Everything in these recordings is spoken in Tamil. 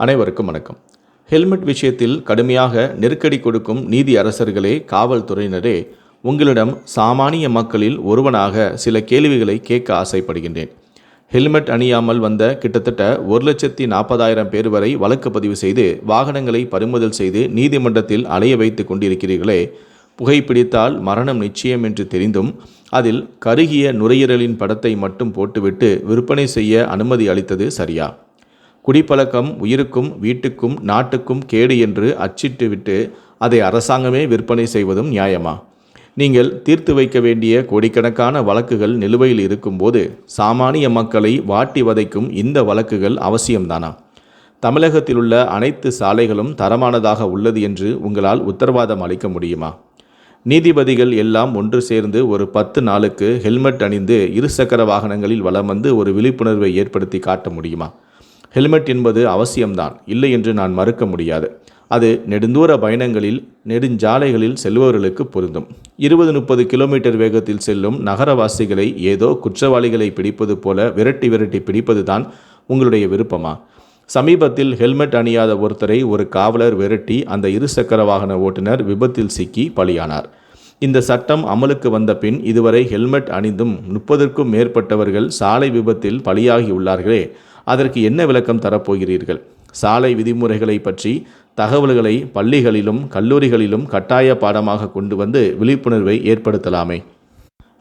அனைவருக்கும் வணக்கம். ஹெல்மெட் விஷயத்தில் கடுமையாக நெருக்கடி கொடுக்கும் நீதி அரசர்களே காவல்துறையினரே உங்களிடம் சாமானிய மக்களில் ஒருவனாக சில கேள்விகளை கேட்க ஆசைப்படுகின்றேன். ஹெல்மெட் அணியாமல் வந்த கிட்டத்தட்ட ஒரு லட்சத்தி நாற்பதாயிரம் பேர் வரை வழக்கு பதிவு செய்து வாகனங்களை பறிமுதல் செய்து நீதிமன்றத்தில் அலைய வைத்து கொண்டிருக்கிறீர்களே புகைப்பிடித்தால் மரணம் நிச்சயம் என்று தெரிந்தும் அதில் கருகிய நுரையீரலின் படத்தை மட்டும் போட்டுவிட்டு விற்பனை செய்ய அனுமதி அளித்தது சரியா? குடிப்பழக்கம் உயிருக்கும் வீட்டுக்கும் நாட்டுக்கும் கேடு என்று அச்சிட்டுவிட்டு அதை அரசாங்கமே விற்பனை செய்வதும் நியாயமா? நீங்கள் தீர்த்து வைக்க வேண்டிய கோடிக்கணக்கான வழக்குகள் நிலுவையில் இருக்கும்போது சாமானிய மக்களை வாட்டி வதைக்கும் இந்த வழக்குகள் அவசியம்தானா? தமிழகத்தில் உள்ள அனைத்து சாலைகளும் தரமானதாக உள்ளது என்று உங்களால் உத்தரவாதம் அளிக்க முடியுமா? நீதிபதிகள் எல்லாம் ஒன்று சேர்ந்து ஒரு பத்து நாளுக்கு ஹெல்மெட் அணிந்து இருசக்கர வாகனங்களில் வலம் வந்து ஒரு விழிப்புணர்வை ஏற்படுத்தி காட்ட முடியுமா? ஹெல்மெட் என்பது அவசியம்தான். இல்லை என்று நான் மறுக்க முடியாது. அது நெடுந்தூர பயணங்களில் நெடுஞ்சாலைகளில் செல்பவர்களுக்கு பொருந்தும். இருபது முப்பது கிலோமீட்டர் வேகத்தில் செல்லும் நகரவாசிகளை ஏதோ குற்றவாளிகளை பிடிப்பது போல விரட்டி விரட்டி பிடிப்பது தான் உங்களுடைய விருப்பமா? சமீபத்தில் ஹெல்மெட் அணியாத ஒருத்தரை ஒரு காவலர் விரட்டி அந்த இருசக்கர வாகன ஓட்டுநர் விபத்தில் சிக்கி பலியானார். இந்த சட்டம் அமலுக்கு வந்த பின் இதுவரை ஹெல்மெட் அணிந்தும் முப்பதற்கும் மேற்பட்டவர்கள் சாலை விபத்தில் பலியாகியுள்ளார்களே அதற்கு என்ன விளக்கம் தரப்போகிறீர்கள்? சாலை விதிமுறைகளை பற்றி தகவல்களை பள்ளிகளிலும் கல்லூரிகளிலும் கட்டாய பாடமாக கொண்டு வந்து விழிப்புணர்வை ஏற்படுத்தலாமே.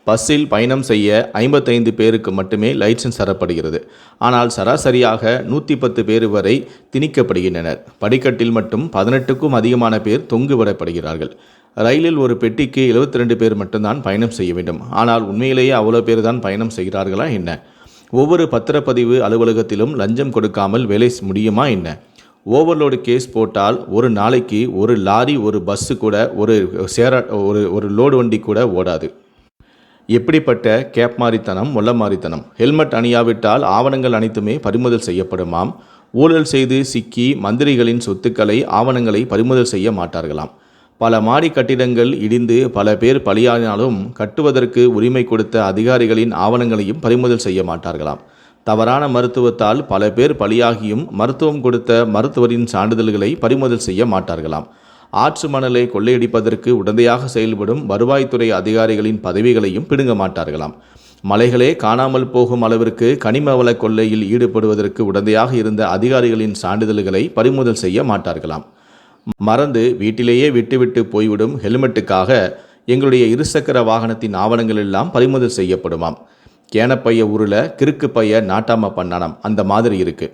பஸ்ஸில் பயணம் செய்ய ஐம்பத்தைந்து பேருக்கு மட்டுமே லைசன்ஸ் தரப்படுகிறது. ஆனால் சராசரியாக நூற்றி பத்து பேர் வரை திணிக்கப்படுகின்றனர். படிக்கட்டில் மட்டும் பதினெட்டுக்கும் அதிகமான பேர் தொங்கு விடப்படுகிறார்கள் ரயிலில் ஒரு பெட்டிக்கு எழுபத்தி ரெண்டு பேர் மட்டும்தான் பயணம் செய்ய வேண்டும். ஆனால் உண்மையிலேயே அவ்வளோ பேர் தான் பயணம் செய்கிறார்களா என்ன? ஒவ்வொரு பத்திரப்பதிவு அலுவலகத்திலும் லஞ்சம் கொடுக்காமல் வேலை முடியுமா என்ன? ஓவர்லோடு கேஸ் போட்டால் ஒரு நாளைக்கு ஒரு லாரி ஒரு பஸ்ஸு கூட ஒரு சேர ஒரு ஒரு லோடு வண்டி கூட ஓடாது. எப்படிப்பட்ட கேப் மாறித்தனம் மொல்ல மாறித்தனம்? ஹெல்மெட் அணியாவிட்டால் ஆவணங்கள் அனைத்துமே பறிமுதல் செய்யப்படுமாம். ஊழல் செய்து சிக்கி மந்திரிகளின் சொத்துக்களை ஆவணங்களை பறிமுதல் செய்ய மாட்டார்களாம். பல மாடி கட்டிடங்கள் இடிந்து பல பேர் பலியானாலும் கட்டுவதற்கு உரிமை கொடுத்த அதிகாரிகளின் ஆவணங்களையும் பறிமுதல் செய்ய மாட்டார்களாம். தவறான மருத்துவத்தால் பல பேர் பலியாகியும் மருத்துவம் கொடுத்த மருத்துவரின் சான்றிதழ்களை பறிமுதல் செய்ய மாட்டார்களாம். ஆற்று மணலை கொள்ளையடிப்பதற்கு உடந்தையாக செயல்படும் வருவாய்த்துறை அதிகாரிகளின் பதவிகளையும் பிடுங்க மாட்டார்களாம். மலைகளே காணாமல் போகும் அளவிற்கு கனிம வள கொள்ளையில் ஈடுபடுவதற்கு உடந்தையாக இருந்த அதிகாரிகளின் சான்றிதழ்களை பறிமுதல் செய்ய மாட்டார்களாம். மறந்து வீட்டிலேயே விட்டுவிட்டு போய்விடும் ஹெல்மெட்டுக்காக எங்களுடைய இருசக்கர வாகனத்தின் ஆவணங்கள் எல்லாம் பறிமுதல் செய்யப்படுமாம். கேனப்பைய உருள கிறுக்கு பைய நாட்டாம பண்ணானம். அந்த மாதிரி இருக்கு.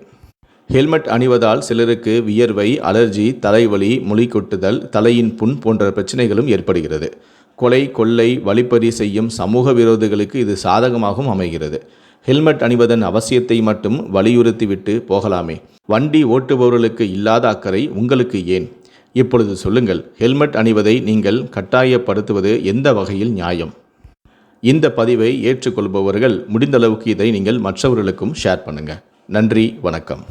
ஹெல்மெட் அணிவதால் சிலருக்கு வியர்வை அலர்ஜி தலைவலி மொழி கொட்டுதல் தலையின் புண் போன்ற பிரச்சனைகளும் ஏற்படுகிறது. கொலை கொள்ளை வழிப்பறி செய்யும் சமூக விரோதிகளுக்கு இது சாதகமாகவும் அமைகிறது. ஹெல்மெட் அணிவதன் அவசியத்தை மட்டும் வலியுறுத்திவிட்டு போகலாமே. வண்டி ஓட்டுபவர்களுக்கு இல்லாத அக்கறை உங்களுக்கு ஏன்? இப்பொழுது சொல்லுங்கள் ஹெல்மெட் அணிவதை நீங்கள் கட்டாயப்படுத்துவது எந்த வகையில் நியாயம்? இந்த பதிவை ஏற்றுக்கொள்பவர்கள் முடிந்தளவுக்கு இதை நீங்கள் மற்றவர்களுக்கும் ஷேர் பண்ணுங்கள் நன்றி வணக்கம்.